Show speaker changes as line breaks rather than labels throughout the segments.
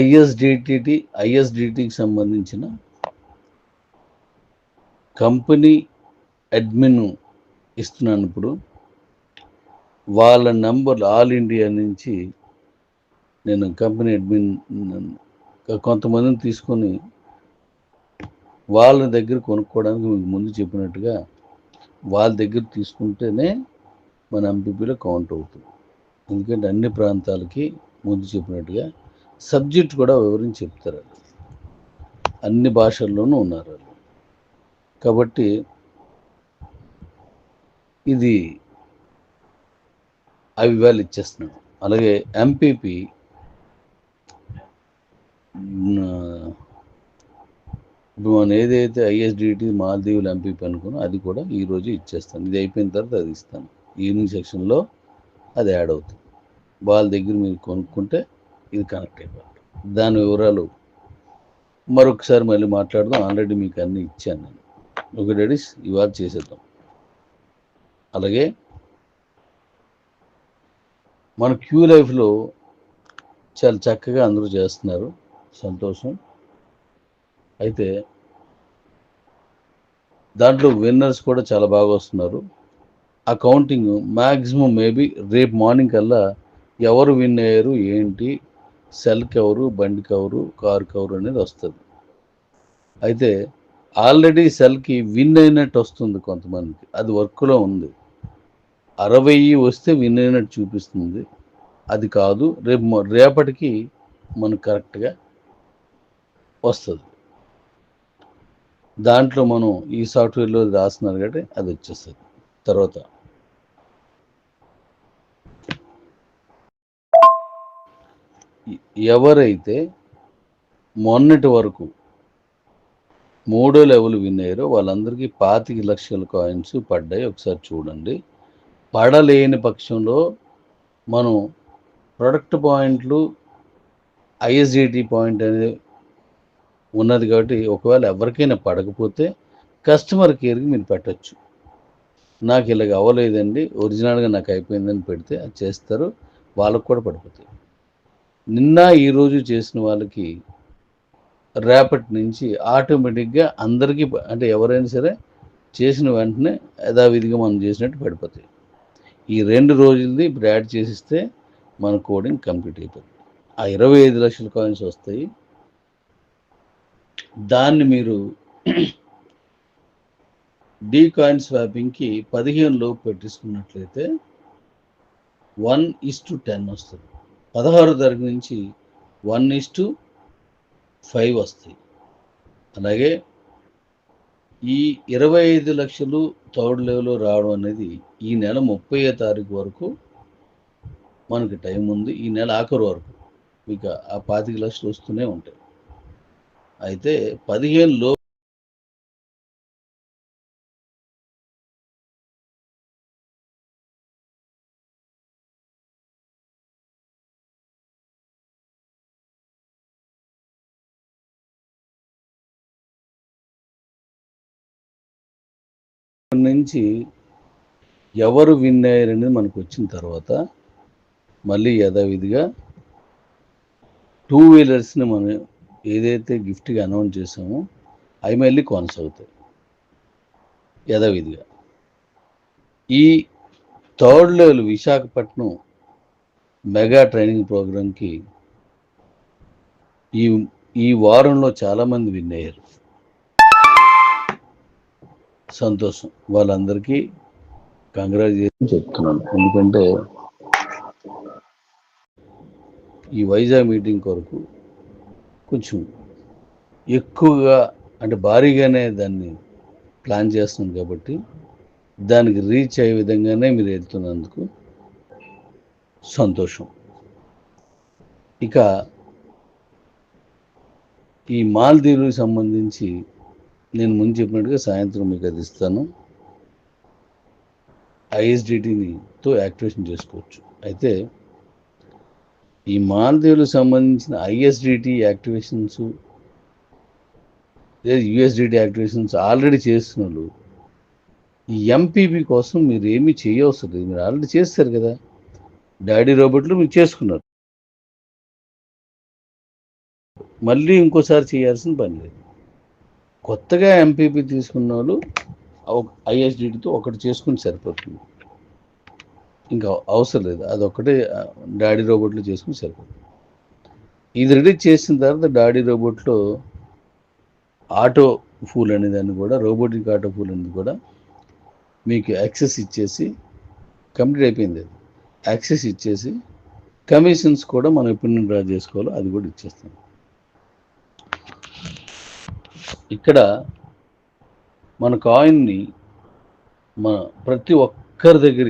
ఐఎస్డిటిటి ఐఎస్డిటికి సంబంధించిన company admin ఇస్తున్నాను ఇప్పుడు. వాళ్ళ నంబర్లు ఆల్ ఇండియా నుంచి నేను కంపెనీ అడ్మిన్ కొంతమందిని తీసుకొని వాళ్ళ దగ్గర కొనుక్కోవడానికి మీకు ముందు చెప్పినట్టుగా వాళ్ళ దగ్గర తీసుకుంటేనే మన ఎంపీపీలో కౌంట్ అవుతుంది. ఎందుకంటే అన్ని ప్రాంతాలకి ముందు చెప్పినట్టుగా సబ్జెక్ట్ కూడా వివరించి చెప్తారు అన్ని భాషల్లోనూ ఉన్నారు వాళ్ళు. కాబట్టి ఇది అవి వాళ్ళు ఇచ్చేస్తున్నాడు అలాగే ఎంపీపీ ఇప్పుడు మనం ఏదైతే ఐఎస్డిటి మాల్దీవులు ఎంపీపీ అనుకున్నా అది కూడా ఈరోజు ఇచ్చేస్తాను. ఇది అయిపోయిన తర్వాత అది ఇస్తాను. ఈవినింగ్ సెక్షన్లో అది యాడ్ అవుతుంది. వాళ్ళ దగ్గర మీరు కొనుక్కుంటే ఇది కనెక్ట్ అయిపోతుంది. దాని వివరాలు మరొకసారి మళ్ళీ మాట్లాడదాం. ఆల్రెడీ మీకు అన్నీ ఇచ్చాను నేను. ఒక డేడీస్ ఇవాళ చేసేద్దాం. అలాగే మన క్యూ లైఫ్లో చాలా చక్కగా అందరూ చేస్తున్నారు. సంతోషం. అయితే దాంట్లో విన్నర్స్ కూడా చాలా బాగా వస్తున్నారు. ఆ కౌంటింగ్ మ్యాక్సిమం మేబీ రేపు మార్నింగ్ కల్లా ఎవరు విన్ అయ్యారు ఏంటి సెల్ కవరు బండి కవరు కారు కవరు అనేది వస్తుంది. అయితే ఆల్రెడీ సెల్కి విన్ అయినట్టు వస్తుంది కొంతమందికి. అది వర్క్లో ఉంది. అరవై వస్తే విన్ అయినట్టు చూపిస్తుంది. అది కాదు రేపు రేపటికి మనకు కరెక్ట్గా వస్తుంది. దాంట్లో మనం ఈ సాఫ్ట్వేర్లో రాస్తున్నారు కాబట్టి అది వచ్చేస్తుంది. తర్వాత ఎవరైతే మొన్నటి వరకు మూడో లెవెల్ విన్నారో వాళ్ళందరికీ పాతిక లక్షల కాయిన్స్ పడ్డాయి. ఒకసారి చూడండి. పడలేని పక్షంలో మనం ప్రొడక్ట్ పాయింట్లు ఐఎస్డిటి పాయింట్ అనేది ఉన్నది కాబట్టి ఒకవేళ ఎవరికైనా పడకపోతే కస్టమర్ కేర్కి మీరు పెట్టచ్చు. నాకు ఇలాగ అవ్వలేదండి. ఒరిజినల్గా నాకు అయిపోయిందని పెడితే అది చేస్తారు. వాళ్ళకు కూడా పడిపోతాయి. నిన్న ఈరోజు చేసిన వాళ్ళకి రేపటి నుంచి ఆటోమేటిక్గా అందరికీ అంటే ఎవరైనా సరే చేసిన వెంటనే యథావిధిగా మనం చేసినట్టు పడిపోతాయి. ఈ రెండు రోజులది ఇప్పుడు యాడ్ చేసిస్తే మన కోడింగ్ కంప్లీట్ అయిపోతుంది ఆ ఇరవై ఐదు లక్షల కాయిన్స్ వస్తాయి. దాన్ని మీరు డీ కాయిన్ స్వాపింగ్కి పదిహేను లోపు పెట్టించుకున్నట్లయితే వన్ ఇస్ టు టెన్ వస్తుంది. పదహారు తరగతి నుంచి వన్ ఇస్ టు ఫైవ్ వస్తాయి. అలాగే ఈ ఇరవై ఐదు లక్షలు థర్డ్ లెవెల్లో రావడం అనేది ఈ నెల ముప్పై తారీఖు వరకు మనకి టైం ఉంది. ఈ నెల ఆఖరు వరకు ఇక ఆ పాతిక లక్షలు వస్తూనే ఉంటాయి. అయితే పదిహేను లో నుంచి ఎవరు విన్ అయ్యారనేది మనకు వచ్చిన తర్వాత మళ్ళీ యథావిధిగా టూ వీలర్స్ని మనం ఏదైతే గిఫ్ట్గా అనౌన్స్ చేసామో అవి మళ్ళీ కొనసాగుతాయి. యథావిధిగా. ఈ third level Visakhapatnam mega training ప్రోగ్రాంకి ఈ ఈ వారంలో చాలామంది విన్ అయ్యారు. సంతోషం. వాళ్ళందరికీ కంగ్రాచులేషన్ చెప్తున్నాను. ఎందుకంటే ఈ వైజాగ్ మీటింగ్ కొరకు కొంచెం ఎక్కువగా అంటే భారీగానే దాన్ని ప్లాన్ చేస్తున్నాం కాబట్టి దానికి రీచ్ అయ్యే విధంగానే మీరు వెళ్తున్నందుకు సంతోషం. ఇక ఈ మాల్దీవులకు సంబంధించి నేను ముందు చెప్పినట్టుగా సాయంత్రం మీకు అది ఇస్తాను. ఐఎస్డిటీనితో యాక్టివేషన్ చేసుకోవచ్చు. అయితే ఈ మాల్దీవులకు సంబంధించిన ఐఎస్డిటీ యాక్టివేషన్స్ లేదా యుఎస్డిటీ యాక్టివేషన్స్ ఆల్రెడీ చేస్తున్న వాళ్ళు ఈ ఎంపీపీ కోసం మీరు ఏమీ చేయవసరం లేదు. మీరు ఆల్రెడీ చేస్తారు కదా. డాడీ రోబోట్లు మీరు చేసుకున్నారు. మళ్ళీ ఇంకోసారి చేయాల్సిన పని లేదు. కొత్తగా ఎంపీపీ తీసుకున్న వాళ్ళు ఐఎస్డిటితో ఒకటి చేసుకుని సరిపోతుంది. ఇంకా అవసరం లేదు. అదొక్కటే డాడీ రోబోట్లో చేసుకుని సరిపోతుంది. ఇది రెడీ చేసిన తర్వాత డాడీ రోబోట్లో ఆటో ఫూల్ అనే దాన్ని కూడా రోబోటిక్ ఆటో ఫూల్ అనేది కూడా మీకు యాక్సెస్ ఇచ్చేసి కంప్లీట్ అయిపోయింది అది. యాక్సెస్ ఇచ్చేసి కమిషన్స్ కూడా మనం ఎప్పుడు డ్రా చేసుకోవాలో అది కూడా ఇచ్చేస్తాం. ఇక్కడ మన కాయిన్ని మన ప్రతి ఒక్కరి దగ్గర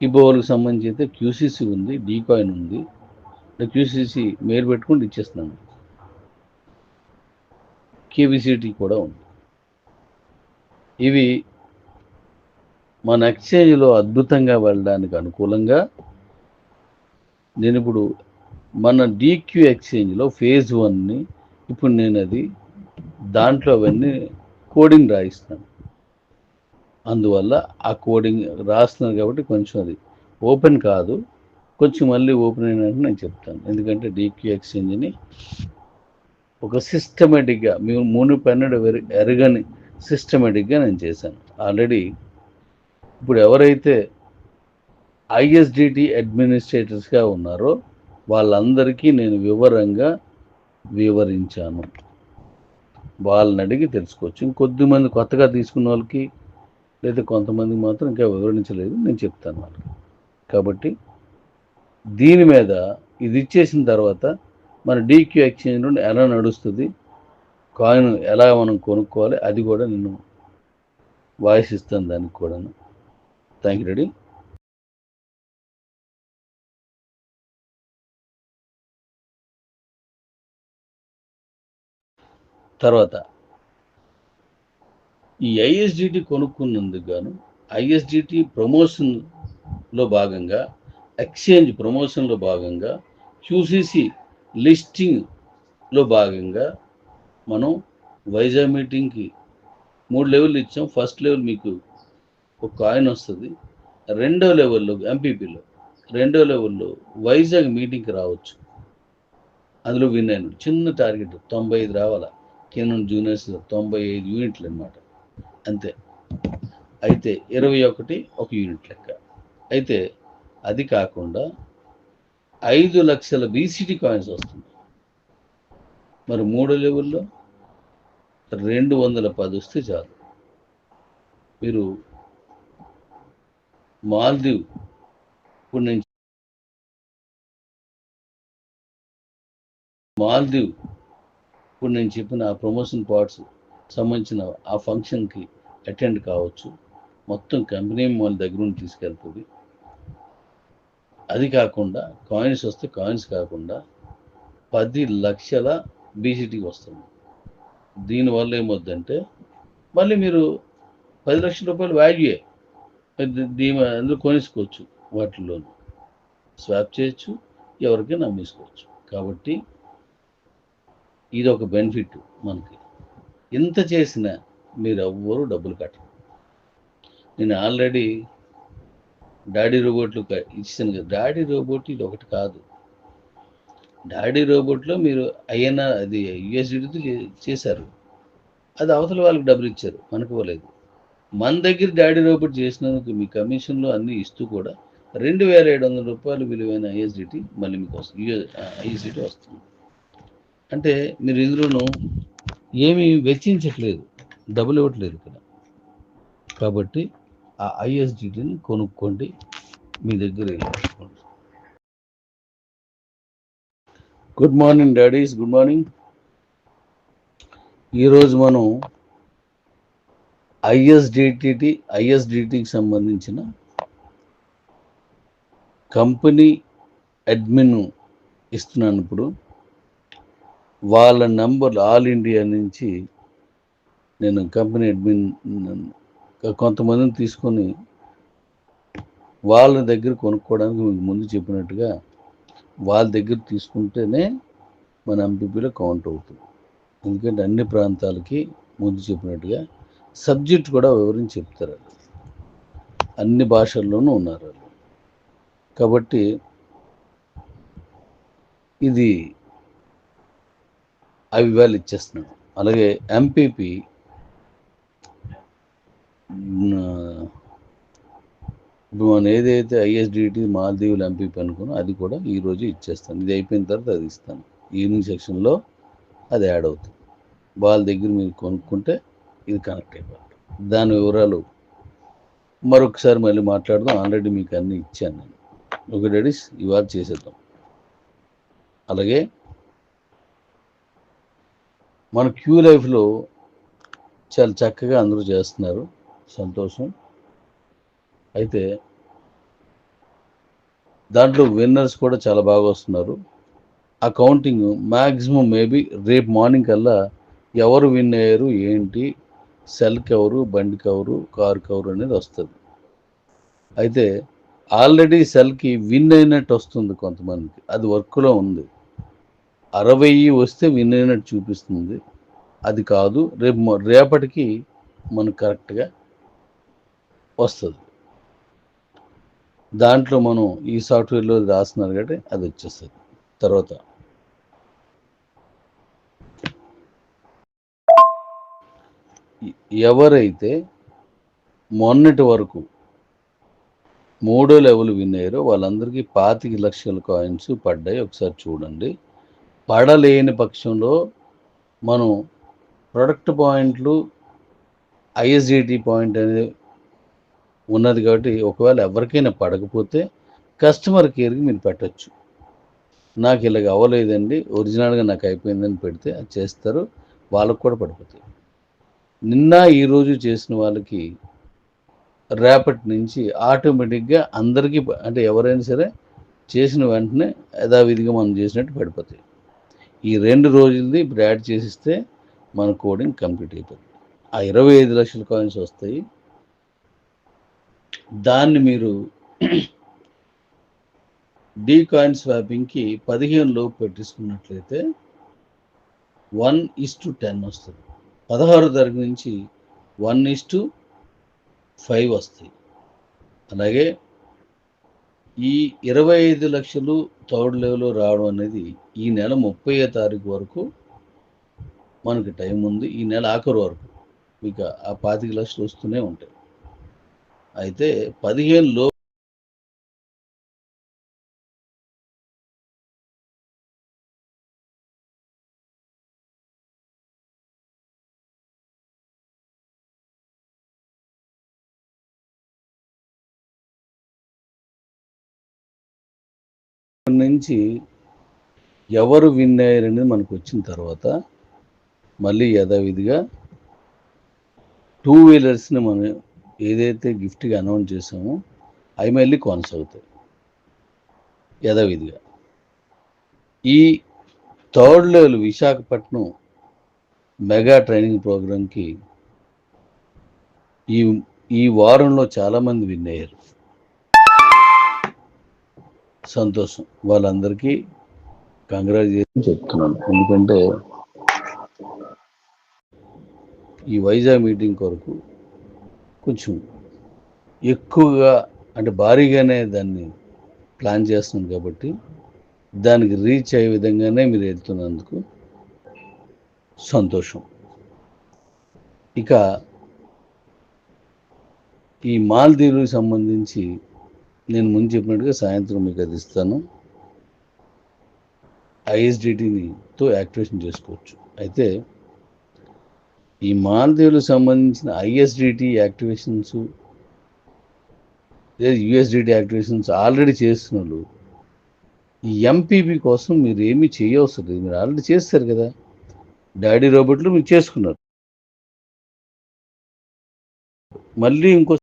ఇబోవల్కి సంబంధించి అయితే క్యూసీసీ ఉంది డీ కాయిన్ ఉంది. క్యూసీసీ మేలు పెట్టుకుంటూ ఇచ్చేస్తున్నాను. కేబిసిటీ కూడా ఉంది. ఇవి మన ఎక్స్చేంజ్లో అద్భుతంగా వెళ్ళడానికి అనుకూలంగా నేను ఇప్పుడు మన డీక్యూ ఎక్స్చేంజ్లో ఫేజ్ వన్ని ఇప్పుడు నేను అది దాంట్లో అవన్నీ కోడింగ్ రాయిస్తాను. అందువల్ల ఆ కోడింగ్ రాస్తున్నాను కాబట్టి కొంచెం అది ఓపెన్ కాదు. కొంచెం మళ్ళీ ఓపెన్ అయినట్టు నేను చెప్తాను. ఎందుకంటే డీక్యూ ఎక్స్చేంజ్ని ఒక సిస్టమేటిక్గా మేము మూడు పన్నెండు ఎరగని సిస్టమేటిక్గా నేను చేశాను. ఆల్రెడీ ఇప్పుడు ఎవరైతే ఐఎస్డిటి అడ్మినిస్ట్రేటర్స్గా ఉన్నారో వాళ్ళందరికీ నేను వివరంగా వివరించాను. వాళ్ళని అడిగి తెలుసుకోవచ్చు. ఇంకొద్ది మంది కొత్తగా తీసుకున్న వాళ్ళకి లేదా కొంతమంది మాత్రం ఇంకా వివరించలేదు. నేను చెప్తాను వాళ్ళకి. కాబట్టి దీని మీద ఇది ఇచ్చేసిన తర్వాత మన డీక్యూ ఎక్స్చేంజ్ నుండి ఎలా నడుస్తుంది కాయిన్ ఎలా మనం కొనుక్కోవాలి అది కూడా నేను వాయిస్ ఇస్తాను దానికి కూడాను. థ్యాంక్ యూ రెడీ తర్వాత ఈ ఐఎస్డిటి కొనుక్కున్నందుకు గాను ఐఎస్డిటి ప్రమోషన్లో భాగంగా ఎక్స్చేంజ్ ప్రమోషన్లో భాగంగా క్యూసిసి లిస్టింగ్లో భాగంగా మనం వైజాగ్ మీటింగ్కి మూడు లెవెల్ ఇచ్చాం. ఫస్ట్ లెవెల్ మీకు ఒక కాయిన్ వస్తుంది. రెండో లెవెల్లో ఎంపీపీలో రెండో లెవెల్లో వైజాగ్ మీటింగ్కి రావచ్చు. అందులో విన్ అయిన చిన్న టార్గెట్ తొంభై ఐదు రావాలా? కేనన్ జూనియర్స్ తొంభై ఐదు యూనిట్లు అనమాట అంతే. అయితే ఇరవై ఒకటి ఒక యూనిట్ లెక్క. అయితే అది కాకుండా ఐదు లక్షల బీసీటీ కాయిన్స్ వస్తుంది మరి మూడో లెవెల్లో రెండు వందల పది వస్తే చాలు. మీరు మాల్దీవ్ ఇప్పుడు నేను మాల్దీవ్ ఇప్పుడు నేను చెప్పిన ఆ ప్రమోషన్ పార్ట్స్ సంబంధించిన ఆ ఫంక్షన్కి అటెండ్ కావచ్చు. మొత్తం కంపెనీ వాళ్ళ దగ్గర నుండి తీసుకెళ్తుంది. అది కాకుండా కాయిన్స్ వస్తే కాయిన్స్ కాకుండా పది లక్షల బీసీటీకి వస్తుంది. దీనివల్ల ఏమవుద్దంటే మళ్ళీ మీరు పది లక్షల రూపాయలు వాల్యూయే దీని అందులో కొనేసుకోవచ్చు వాటిల్లోనూ. స్వాప్ చేయొచ్చు ఎవరికైనా అమ్మేసుకోవచ్చు. కాబట్టి ఇది ఒక బెనిఫిట్ మనకి. ఎంత చేసినా మీరు ఎవ్వరూ డబ్బులు కట్టరు. నేను ఆల్రెడీ డాడీ రోబోట్లు ఇచ్చాను కదా. డాడీ రోబోట్ ఇది ఒకటి కాదు. డాడీ రోబోట్లో మీరు అయినా అది యుఎస్డితో చేశారు. అది అవతల వాళ్ళకి డబ్బులు ఇచ్చారు. మనకు ఇవ్వలేదు. మన దగ్గర డాడీ రోబోట్ చేసినందుకు మీ కమిషన్లో అన్నీ ఇస్తూ కూడా రెండు వేల ఏడు వందల రూపాయలు విలువైన ఐఎస్డిటీ మళ్ళీ మీకు వస్తుంది ఐఎస్డిటీ వస్తుంది. అంటే మీరు ఇందులోనూ ఏమీ వెచ్చించట్లేదు డబ్బులు ఇవ్వట్లేదు ఇక్కడ. కాబట్టి ఆ ఐఎస్డిటీని కొనుక్కోండి మీ దగ్గర పెట్టుకోండి good morning daddies good morning ఈరోజు మనం ఐఎస్డిటిటి ఐఎస్డిటికి సంబంధించిన కంపెనీ అడ్మిన్ ఇస్తున్నాను ఇప్పుడు. వాళ్ళ నంబర్ ఆల్ ఇండియా నుంచి నేను కంపెనీ అడ్మిన్ కొంతమందిని తీసుకొని వాళ్ళ దగ్గర కొనుక్కోవడానికి మీకు ముందు చెప్పినట్టుగా వాళ్ళ దగ్గర తీసుకుంటేనే మన ఎంపీపీలో కౌంట్ అవుతుంది ఎందుకంటే అన్ని ప్రాంతాలకి ముందు చెప్పినట్టుగా సబ్జెక్ట్ కూడా వివరించి చెప్తారు అన్ని భాషల్లోనూ ఉన్నారు వాళ్ళు. కాబట్టి ఇది అవి వాళ్ళు ఇచ్చేస్తున్నాడు. అలాగే ఎంపీపీ ఇప్పుడు మనం ఏదైతే ఐఎస్డిటి మాల్దీవులు ఎంపీపీ అనుకున్నా అది కూడా ఈరోజు ఇచ్చేస్తాను. ఇది అయిపోయిన తర్వాత అది ఇస్తాను. ఈవినింగ్ సెక్షన్లో అది యాడ్ అవుతుంది. వాళ్ళ దగ్గర మీరు కొనుక్కుంటే ఇది కనెక్ట్ అయిపోతుంది. దాని వివరాలు మరొకసారి మళ్ళీ మాట్లాడదాం. ఆల్రెడీ మీకు అన్నీ ఇచ్చాను నేను. ఒక డేడీస్ ఇవాళ చేసేద్దాం. అలాగే మన క్యూ లైఫ్లో చాలా చక్కగా అందరూ చేస్తున్నారు. సంతోషం. అయితే దాంట్లో విన్నర్స్ కూడా చాలా బాగా వస్తున్నారు. ఆ కౌంటింగ్ మ్యాక్సిమం మేబీ రేపు మార్నింగ్ కల్లా ఎవరు విన్ అయ్యారు ఏంటి సెల్ కవరు బండి కవరు కారు కవరు అనేది వస్తుంది. అయితే ఆల్రెడీ సెల్కి విన్ అయినట్టు వస్తుంది కొంతమందికి. అది వర్క్లో ఉంది. అరవై వస్తే విన్ అయినట్టు చూపిస్తుంది. అది కాదు రేపు రేపటికి మనకు కరెక్ట్గా వస్తుంది. దాంట్లో మనం ఈ సాఫ్ట్వేర్లో రాస్తున్నారు కాబట్టి అది వచ్చేస్తుంది. తర్వాత ఎవరైతే మొన్నటి వరకు మూడో లెవెల్ విన్ అయ్యారో వాళ్ళందరికీ పాతిక లక్షల కాయిన్స్ పడ్డాయి. ఒకసారి చూడండి. పడలేని పక్షంలో మనం ప్రొడక్ట్ పాయింట్లు ఐఎస్డిటి పాయింట్ అనేది ఉన్నది కాబట్టి ఒకవేళ ఎవరికైనా పడకపోతే కస్టమర్ కేర్కి మీరు పెట్టచ్చు. నాకు ఇలాగ అవ్వలేదండి. ఒరిజినల్గా నాకు అయిపోయిందని పెడితే అది చేస్తారు. వాళ్ళకు కూడా పడిపోతాయి. నిన్న ఈరోజు చేసిన వాళ్ళకి రేపటి నుంచి ఆటోమేటిక్గా అందరికీ అంటే ఎవరైనా సరే చేసిన వెంటనే యథావిధిగా మనం చేసినట్టు పడిపోతాయి. ఈ రెండు రోజులది ఇప్పుడు యాడ్ చేసిస్తే మన కోడింగ్ కంప్లీట్ అయిపోతుంది. ఆ ఇరవై ఐదు లక్షల కాయిన్స్ వస్తాయి. దాన్ని మీరు డీ కాయిన్ స్వాపింగ్కి పదిహేను లోపు పెట్టించుకున్నట్లయితే వన్ ఇస్ టు టెన్ వస్తుంది. పదహారు తరగతి నుంచి వన్ ఇస్ టు ఫైవ్ వస్తాయి. అలాగే ఈ ఇరవై ఐదు లక్షలు థర్డ్ లెవెల్లో రావడం అనేది ఈ నెల ముప్పై తారీఖు వరకు మనకి టైం ఉంది. ఈ నెల ఆఖరు వరకు ఇక ఆ పాతిక లక్షలు వస్తూనే ఉంటాయి. అయితే పదిహేను లో నుంచి ఎవరు విన్ అయ్యారనేది మనకు వచ్చిన తర్వాత మళ్ళీ యథావిధిగా టూ వీలర్స్ని మనం ఏదైతే గిఫ్ట్గా అనౌన్స్ చేసామో అవి మళ్ళీ కొనసాగుతాయి. యథావిధిగా. ఈ third level Visakhapatnam mega training ప్రోగ్రాంకి ఈ ఈ వారంలో చాలామంది విన్ అయ్యారు. సంతోషం. వాళ్ళందరికీ కంగ్రాచులేషన్ చెప్తున్నాను. ఎందుకంటే ఈ వైజాగ్ మీటింగ్ కొరకు కొంచెం ఎక్కువగా అంటే భారీగానే దాన్ని ప్లాన్ చేస్తున్నాను కాబట్టి దానికి రీచ్ అయ్యే విధంగానే మీరు వెళ్తున్నందుకు సంతోషం. ఇక ఈ మాల్దీవులకు సంబంధించి నేను ముందు చెప్పినట్టుగా సాయంత్రం మీకు అది ఇస్తాను. ఐఎస్డిటీనితో యాక్టివేషన్ చేసుకోవచ్చు. అయితే ఈ మాల్దీవులకు సంబంధించిన I S D T activations లేదా U S D T activations already చేస్తున్న వాళ్ళు ఈ ఎంపీబీ కోసం మీరు ఏమీ చేయవసరం లేదు. మీరు ఆల్రెడీ చేస్తారు కదా. డాడీ రోబోట్లు మీరు చేసుకున్నారు. మళ్ళీ ఇంకో